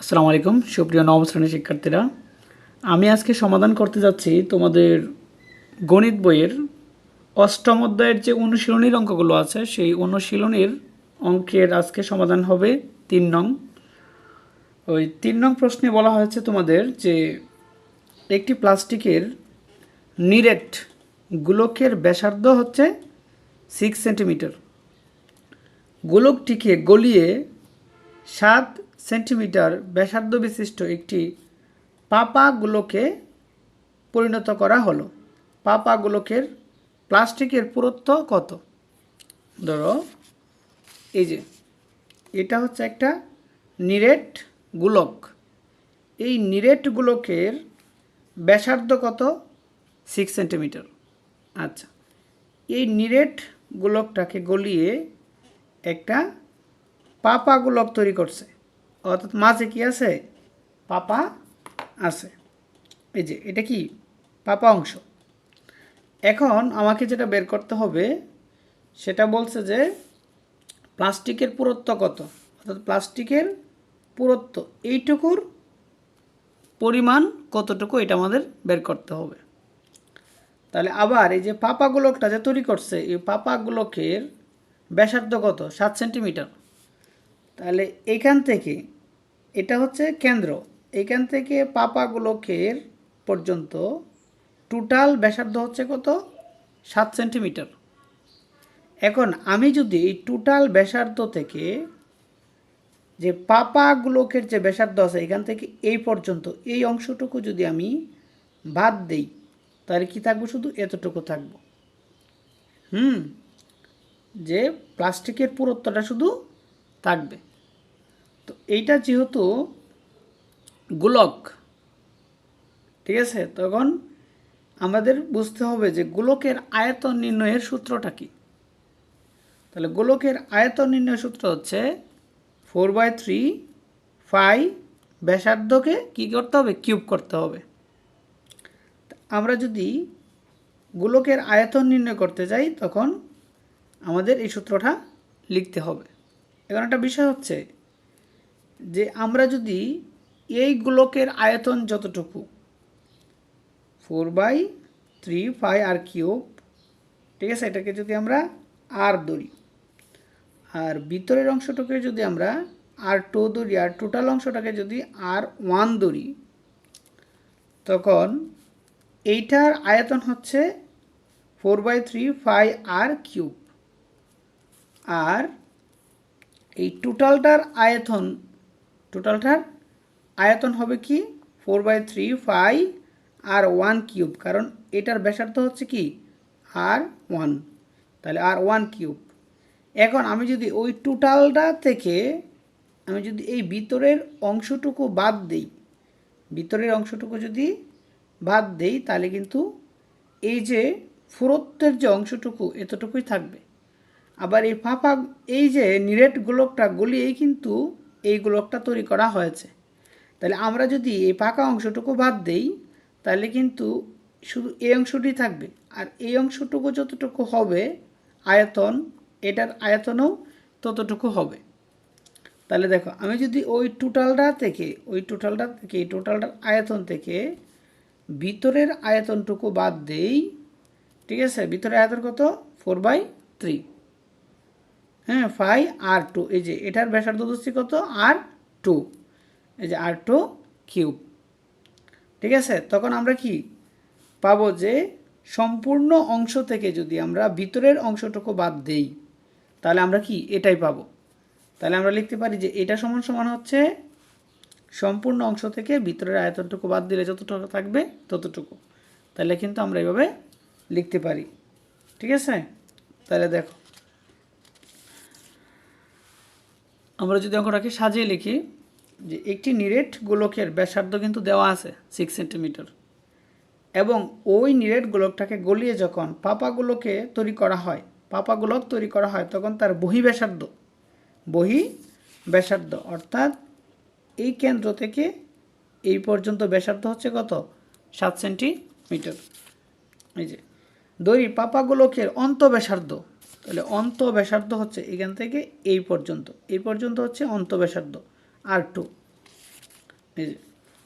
আসসালামু আলাইকুম, সুপ্রিয় নবম শ্রেণির শিক্ষার্থীরা। আমি আজকে সমাধান করতে যাচ্ছি তোমাদের গণিত বইয়ের অষ্টম অধ্যায়ের যে অনুশীলনীর অঙ্কগুলো আছে, সেই অনুশীলনীর অঙ্কের আজকে সমাধান হবে তিন নং। ওই তিন নং প্রশ্নে বলা হয়েছে তোমাদের যে একটি প্লাস্টিকের নিরেট গোলকের ব্যাসার্ধ হচ্ছে সিক্স সেন্টিমিটার গোলকটিকে গলিয়ে সাত সেন্টিমিটার ব্যাসার্ধ বিশিষ্ট একটি পাপাগুলোকে পরিণত করা হলো। পাপাগুলোকের প্লাস্টিকের পুরুত্ব কত? ধরো, এই যে, এটা হচ্ছে একটা নিরেট গোলক। এই নিরেট গোলকের ব্যাসার্ধ কত? সিক্স সেন্টিমিটার আচ্ছা এই নিরেট গোলকটাকে গলিয়ে একটা পাপা গোলক তৈরি করছে। অর্থাৎ মাঝে কি আছে? পাপা আছে। এই যে, এটা কি? পাপা অংশ। এখন আমাকে যেটা বের করতে হবে, সেটা বলছে যে প্লাস্টিকের পুরত্ব কত? অর্থাৎ প্লাস্টিকের পুরত্ব, এইটুকুর পরিমাণ কতটুকু এটা আমাদের বের করতে হবে। তাহলে আবার এই যে পাপা গোলকটা যে তৈরি করছে, এই পাপা গোলকের ব্যাসার্ধ কত? সাত সেন্টিমিটার। তাহলে এখান থেকে এটা হচ্ছে কেন্দ্র। এখান থেকে পাপা গোলকের পর্যন্ত টোটাল ব্যাসার্ধ হচ্ছে কত? সাত সেন্টিমিটার এখন আমি যদি এই টোটাল ব্যাসার্ধ থেকে যে পাপা গোলকের যে ব্যাসার্ধ আছে এখান থেকে এই পর্যন্ত এই অংশটুকু যদি আমি বাদ দেই, তাহলে কি থাকব শুধু? এতটুকু থাকব। হুম, যে প্লাস্টিকের পুরুত্বটা শুধু থাকবে। তো এইটা যেহেতু গোলক, ঠিক আছে? তখন আমাদের বুঝতে হবে যে গোলকের আয়তন নির্ণয়ের সূত্রটা কি। তাহলে গোলকের আয়তন নির্ণয়ের সূত্র হচ্ছে ফোর বাই থ্রি ফাই ব্যাসার্ধকে কী করতে হবে? কিউব করতে হবে। আমরা যদি গোলকের আয়তন নির্ণয় করতে যাই, তখন আমাদের এই সূত্রটা লিখতে হবে। এখন একটা বিষয় হচ্ছে যে আমরা যদি এই গোলকের আয়তন যতটুকু four by three pi r cube ঠিক আছে, এটাকে যদি আমরা আর ধরি, আর ভিতরের অংশটাকে যদি আমরা আর টু ধরি, আর টোটাল অংশটাকে যদি আর ওয়ান ধরি, তখন এইটার আয়তন হচ্ছে four by three pi r cube আর এই টোটালটার আয়তন টোটালটার আয়তন হবে কি? Four by three pi r one cube কারণ এটার ব্যাসার্ধ হচ্ছে কি? আর ওয়ান তাহলে আর ওয়ান কিউব এখন আমি যদি ওই টোটালটা থেকে আমি যদি এই ভিতরের অংশটুকু বাদ দেই, ভিতরের অংশটুকু যদি বাদ দেই, তাহলে কিন্তু এই যে ফুরত্বের যে অংশটুকু এতটুকুই থাকবে। আবার এই ফাঁপা এই যে নিরেট গোলকটা, গলিয়েই কিন্তু এই গোলকটা তৈরি করা হয়েছে। তাহলে আমরা যদি এই পাকা অংশটুকু বাদ দেই, তাহলে কিন্তু শুধু এই অংশটি থাকবে। আর এই অংশটুকু যতটুকু হবে আয়তন, এটার আয়তনও ততটুকু হবে। তাহলে দেখো, আমি যদি ওই টোটালটা থেকে, ওই টোটালটা থেকে টোটালটার আয়তন থেকে ভিতরের আয়তনটুকু বাদ দেই, ঠিক আছে? ভিতরের আয়তন কত? Four by three. হ্যাঁ ফাইভ আর টু এই যে, এটার ব্যাসার্ধ দোষী কত? আর টু এই যে, আর টু কিউব ঠিক আছে? তখন আমরা কি পাবো যে, সম্পূর্ণ অংশ থেকে যদি আমরা ভিতরের অংশটুকু বাদ দেই, তাহলে আমরা কি এটাই পাবো? তাহলে আমরা লিখতে পারি যে, এটা সমান সমান হচ্ছে সম্পূর্ণ অংশ থেকে ভিতরের আয়তনটুকু বাদ দিলে যতটুকু থাকবে ততটুকু। তাহলে কিন্তু আমরা এইভাবে লিখতে পারি। ঠিক আছে? তাহলে দেখো। আমরা যদি অঙ্কটাকে সাজিয়ে লিখি, যে একটি নিরেট গোলকের ব্যাসার্ধ কিন্তু দেওয়া আছে সিক্স সেন্টিমিটার এবং ওই নিরেট গোলকটাকে গলিয়ে যখন পাপাগুলোকে তৈরি করা হয়, পাপাগুলোক তৈরি করা হয়, তখন তার বহি ব্যাসার্ধ বহি ব্যাসার্ধ অর্থাৎ এই কেন্দ্র থেকে এই পর্যন্ত ব্যাসার্ধ হচ্ছে কত? সাত সেন্টিমিটার এই যে দড়ি পাপাগুলোকের অন্ত ব্যাসার্ধ তাহলে অন্ত ব্যাসার্ধ হচ্ছে এখান থেকে এই পর্যন্ত। এই পর্যন্ত হচ্ছে অন্ত ব্যাসার্ধ আর টু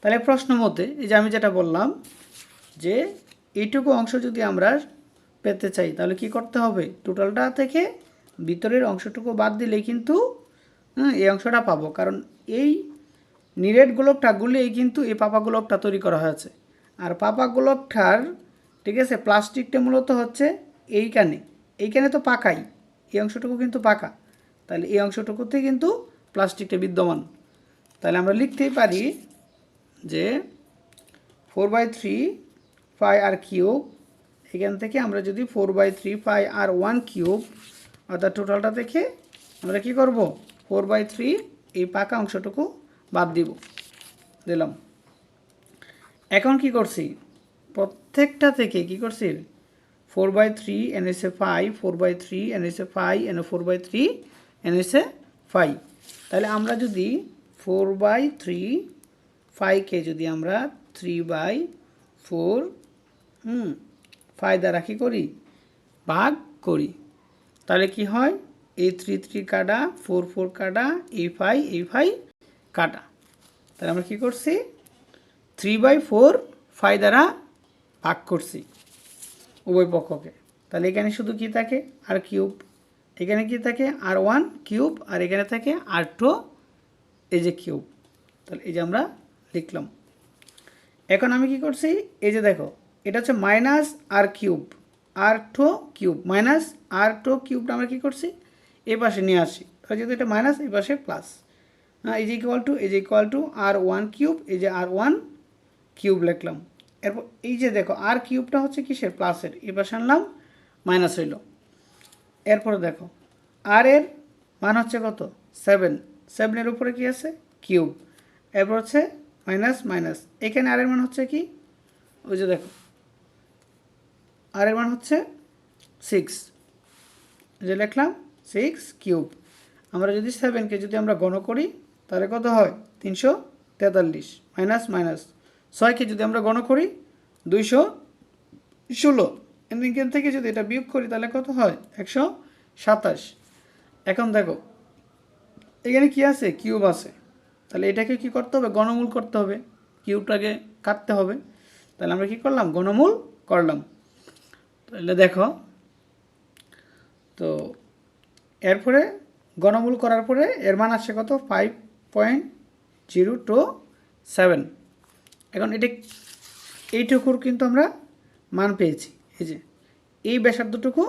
তাহলে প্রশ্ন মতে, এই যে আমি যেটা বললাম যে এইটুকু অংশ যদি আমরা পেতে চাই, তাহলে কি করতে হবে? টোটালটা থেকে ভিতরের অংশটুকু বাদ দিলেই কিন্তু এই অংশটা পাবো। কারণ এই নিরেট গোলকটা গুলিয়েই কিন্তু এই পাপা গোলকটা তৈরি করা হয়েছে। আর পাপা গোলকটার, ঠিক আছে, প্লাস্টিকটা মূলত হচ্ছে এইখানে। এইখানে তো পাকাই, এই অংশটুকু কিন্তু পাকা। তাহলে এই অংশটুকুতে কিন্তু প্লাস্টিকটা বিদ্যমান। তাহলে আমরা লিখতেই পারি যে four by three pi r cube, এখান থেকে আমরা যদি four by three pi r one cube, অর্থাৎ টোটালটা থেকে আমরা কি করব? ফোর বাই থ্রি এই পাকা অংশটুকু বাদ দিব। দিলাম। এখন কি করছি? প্রত্যেকটা থেকে কি করছি? Four by three N S A pi four by three N S A pi N four by three N S A pi তাহলে আমরা যদি ফোর বাই থ্রি ফাইভকে যদি আমরা three by four hmm pi দ্বারা কী করি? ভাগ করি। তাহলে কি হয়? এই থ্রি থ্রি কাটা ফোর ফোর কাটা এই ফাইভ এই ফাইভ কাটা। তাহলে আমরা কী করছি? থ্রি বাই ফোর ফাইভ দ্বারা ভাগ করছি। উভয় পক্ষকে তাহলে এখানে শুধু কি থাকে? R cube. এখানে কি থাকে? আর ওয়ান কিউব, আর এখানে থাকে আর টু এই যে কিউব। তাহলে এই যে আমরা লিখলাম। এখন আমি কি করছি? এই যে দেখো, এটা হচ্ছে minus r cube. R two cube. Minus r two কিউবটা আমরা কি করছি? এই পাশে নিয়ে আসি তাহলে যেহেতু এটা মাইনাস, এই পাশে প্লাস। হ্যাঁ এই যে ইকুয়াল টু এই যে equal to r one cube, এই যে আর ওয়ান কিউব লিখলাম। এরপর এই যে দেখো আর কিউবটা হচ্ছে কিসের? প্লাসের এই পাশে আনলাম মাইনাস হইল। এরপরে দেখো আর এর মান হচ্ছে কত? সেভেন সেভেনের উপরে কি আছে? কিউব এরপর হচ্ছে মাইনাস মাইনাস এখানে আর এর মান হচ্ছে কি? ওই যে দেখো আর এর মান হচ্ছে সিক্স যে লিখলাম সিক্স কিউব আমরা যদি সেভেনকে যদি আমরা গণ করি, তাহলে কত হয়? তিনশো তেতাল্লিশ। মাইনাস মাইনাস ছয়কে যদি আমরা গণ করি, দুইশো ষোলো। এখান থেকে যদি এটা বিয়োগ করি, তাহলে কত হয়? একশো সাতাশ। এখন দেখো, এখানে কি আছে? কিউব আছে। তাহলে এটাকে কি করতে হবে? গণমূল করতে হবে। কিউবটাকে কাটতে হবে। তাহলে আমরা কি করলাম? গণমূল করলাম। তাহলে দেখো, তো এরপরে গণমূল করার পরে এর মান আসছে কত? Five point zero two seven এখন এটা এইটুকুর কিন্তু আমরা মান পেয়েছি। এই যে, এই ব্যাসার্ধটুকু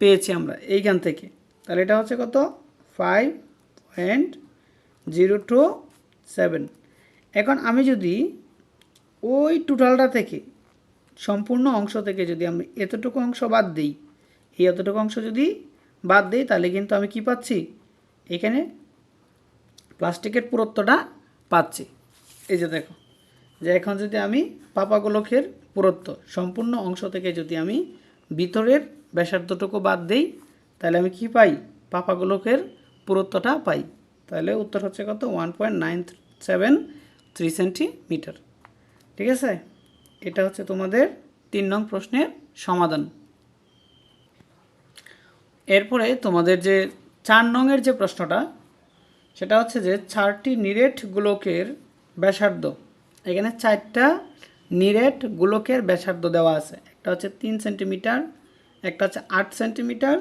পেয়েছি আমরা এইখান থেকে। তাহলে এটা হচ্ছে কত? Five point zero two seven এখন আমি যদি ওই টোটালটা থেকে, সম্পূর্ণ অংশ থেকে যদি আমি এতটুকু অংশ বাদ দিই, এই এতটুকু অংশ যদি বাদ দিই, তাহলে কিন্তু আমি কি পাচ্ছি? এখানে প্লাস্টিকের পুরত্বটা পাচ্ছি। এই যে দেখো। যে এখন যদি আমি পাপা গোলকের পুরত্ব, সম্পূর্ণ অংশ থেকে যদি আমি ভিতরের ব্যাসার্ধটুকু বাদ দিই, তাহলে আমি কি পাই? পাপা গোলকের পুরত্বটা পাই। তাহলে উত্তর হচ্ছে কত? One point nine seven three centimetre ঠিক আছে? এটা হচ্ছে তোমাদের তিন নং প্রশ্নের সমাধান। এরপরে তোমাদের যে চার নংয়ের যে প্রশ্নটা, সেটা হচ্ছে যে চারটি নিরেট গোলকের ব্যাসার্ধ এখানে চারটা নিরেট গোলকের ব্যাসার্ধ দেওয়া আছে। একটা হচ্ছে তিন সেন্টিমিটার, একটা হচ্ছে আট সেন্টিমিটার,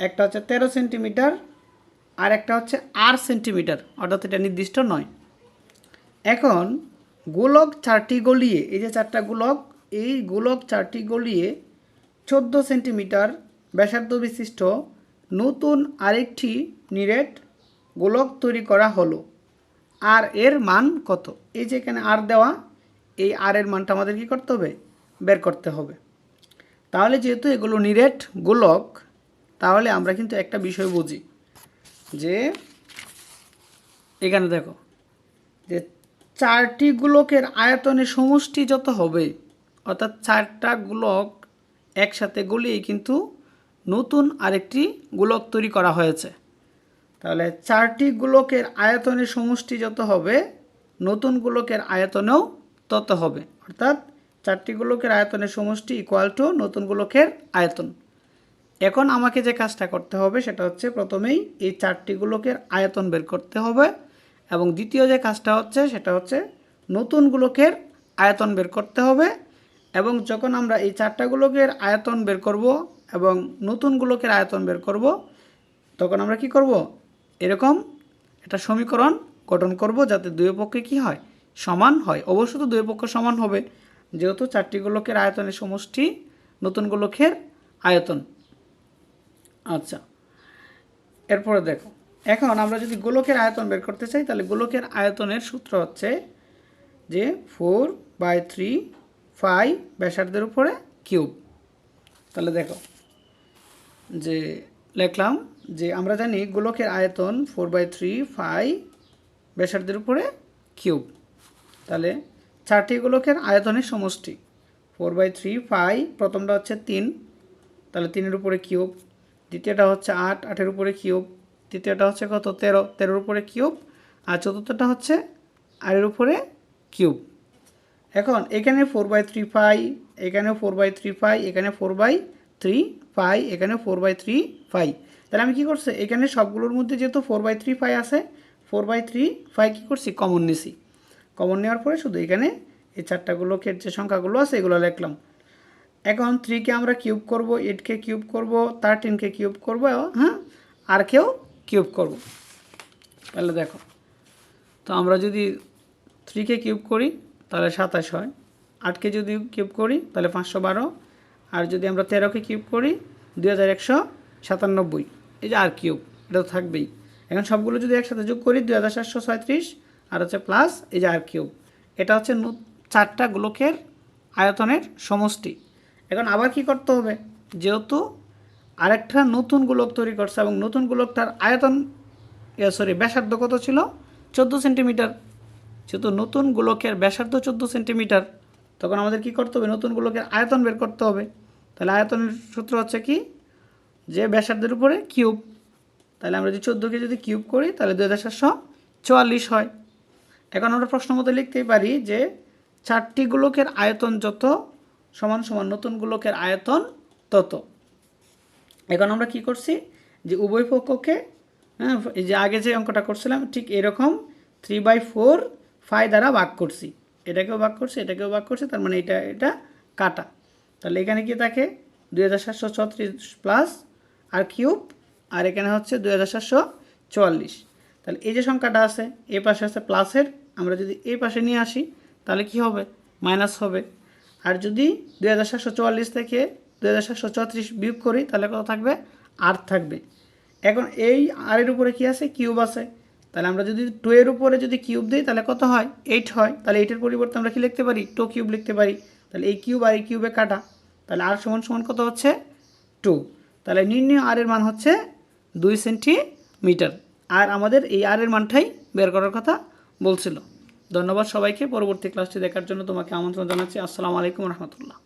একটা হচ্ছে তেরো সেন্টিমিটার, আর একটা হচ্ছে আট সেন্টিমিটার। অর্থাৎ এটা নির্দিষ্ট নয়। এখন গোলক চারটি গলিয়ে, এই যে চারটা গোলক, এই গোলক চারটি গলিয়ে চোদ্দ সেন্টিমিটার ব্যাসার্ধ বিশিষ্ট নতুন আরেকটি নিরেট গোলক তৈরি করা হলো। আর এর মান কত? এই যে এখানে আর দেওয়া, এই আর এর মানটা আমাদের কী করতে হবে? বের করতে হবে। তাহলে যেহেতু এগুলো নিরেট গোলক, তাহলে আমরা কিন্তু একটা বিষয় বুঝি যে, এখানে দেখো, যে চারটি গোলকের আয়তনের সমষ্টি যত হবে, অর্থাৎ চারটা গোলক একসাথে গলিয়ে কিন্তু নতুন আরেকটি গোলক তৈরি করা হয়েছে। তাহলে চারটি গোলকের আয়তনের সমষ্টি যত হবে, নতুন গোলকের আয়তনেও তত হবে। অর্থাৎ চারটি গোলকের আয়তনের সমষ্টি ইকুয়াল টু নতুন গোলকের আয়তন। এখন আমাকে যে কাজটা করতে হবে সেটা হচ্ছে প্রথমেই এই চারটি গোলকের আয়তন বের করতে হবে এবং দ্বিতীয় যে কাজটা হচ্ছে সেটা হচ্ছে নতুন গোলকের আয়তন বের করতে হবে এবং যখন আমরা এই চারটা গোলকের আয়তন বের করব এবং নতুন গোলকের আয়তন বের করব, তখন আমরা কি করব? এরকম একটা সমীকরণ গঠন করব যাতে দুই পক্ষে কি হয়? সমান হয়। অবশ্য তো দুই পক্ষ সমান হবে। যেহেতু চারটি গোলকের আয়তনের সমষ্টি নতুন গোলকের আয়তন। আচ্ছা। এরপরে দেখো, এখন আমরা যদি গোলকের আয়তন বের করতে চাই, তাহলে গোলকের আয়তনের সূত্র হচ্ছে যে ফোর বাই থ্রি ফাই ব্যাসার্ধের উপরে কিউব। তাহলে দেখো, যে লিখলাম যে আমরা জানি গোলকের আয়তন ফোর বাই থ্রি ফাই ব্যাসার্ধের উপরে কিউব। তাহলে চারটি গোলকের আয়তনের সমষ্টি ফোর বাই থ্রি ফাই প্রথমটা হচ্ছে তিন, তাহলে তিনের উপরে কিউব। দ্বিতীয়টা হচ্ছে আট, আটের উপরে কিউব। তৃতীয়টা হচ্ছে কত? তেরো, তেরোর উপরে কিউব। আর চতুর্থটা হচ্ছে আরের উপরে কিউব। এখন এখানে ফোর বাই থ্রি ফাই এখানে ফোর বাই থ্রি ফাই, এখানে ফোর বাই থ্রি ফাই এখানে ফোর বাই থ্রি ফাই। তাহলে আমি কী করছি? এখানে সবগুলোর মধ্যে যেহেতু ফোর বাই থ্রি ফাই আছে ফোর বাই থ্রি ফাই কী করছি? কমন নিছি। কমন নেওয়ার পরে শুধু এখানে এই চারটা গোলকের যে সংখ্যাগুলো আছে, এগুলো লিখলাম। এখন থ্রিকে আমরা কিউব করব এইটকে কিউব করব থার্টিনকে কিউব করব হ্যাঁ আর কেউ কিউব করব। তাহলে দেখো, তো আমরা যদি থ্রিকে কিউব করি, তাহলে সাতাশ হয়। আটকে যদি কিউব করি, তাহলে পাঁচশো বারো। আর যদি আমরা তেরোকে কিউব করি, দুই হাজার একশো সাতানব্বই। এই যে আর কিউব, এটা তো থাকবেই। এখন সবগুলো যদি একসাথে যোগ করি, দুই হাজার সাতশো ছয়ত্রিশ, আর হচ্ছে প্লাস এই যে আর কিউব। এটা হচ্ছে চারটা গোলকের আয়তনের সমষ্টি। এখন আবার কি করতে হবে? যেহেতু আরেকটা নতুন গোলক তৈরি করছে এবং নতুন গোলকটার আয়তন সরি ব্যাসার্ধ কত ছিল? চোদ্দ সেন্টিমিটার। যেহেতু নতুন গোলকের ব্যাসার্ধ চোদ্দ সেন্টিমিটার, তখন আমাদের কি করতে হবে? নতুন গোলকের আয়তন বের করতে হবে। তাহলে আয়তনের সূত্র হচ্ছে কি? যে ব্যাসার্ধের উপরে কিউব, তাহলে আমরা যদি চোদ্দোকে যদি কিউব করি, তাহলে দুই হাজার সাতশো চুয়াল্লিশ হয়। এখন আমরা প্রশ্ন মতো লিখতেই পারি যে চারটি গোলকের আয়তন যত সমান সমান নতুন গোলকের আয়তন তত। এখন আমরা কি করছি? যে উভয় পক্ষকে হ্যাঁ যে আগে যে অঙ্কটা করছিলাম, ঠিক এরকম থ্রি বাই ফোর ফাই দ্বারা ভাগ করছি। এটাকেও ভাগ করছি, এটাকেও ভাগ করছি, তার মানে এটা এটা কাটা। তাহলে এখানে কি থাকে? দুই হাজার সাতশো ছত্রিশ প্লাস আর কিউব, আর এখানে হচ্ছে দুই হাজার সাতশো চুয়াল্লিশ। তাহলে এই যে সংখ্যাটা আছে এ পাশে আছে প্লাসের, আমরা যদি এই পাশে নিয়ে আসি, তাহলে কি হবে? মাইনাস হবে। আর যদি দুই হাজার সাতশো চুয়াল্লিশ থেকে দুই হাজার সাতশো চৌত্রিশ বিয়োগ করি, তাহলে কত থাকবে? আট থাকবে। এখন এই আরের উপরে কি আছে? কিউব আছে। তাহলে আমরা যদি টু এর উপরে যদি কিউব দিই, তাহলে কত হয়? এইট হয়। তাহলে এইটের পরিবর্তে আমরা কি লিখতে পারি? টু কিউব লিখতে পারি। তাহলে এই কিউব আর এই কিউবে কাটা। তাহলে আর সমান সমান কত হচ্ছে? টু। তাহলে নির্ণয় আর এর মান হচ্ছে দুই সেন্টিমিটার। আর আমাদের এই আর এর মানটাই বের করার কথা বলছিল। ধন্যবাদ সবাইকে, পরবর্তী ক্লাসটি দেখার জন্য তোমাকে আমন্ত্রণ জানাচ্ছি। আসসালামু আলাইকুম রহমতুল্লাহ।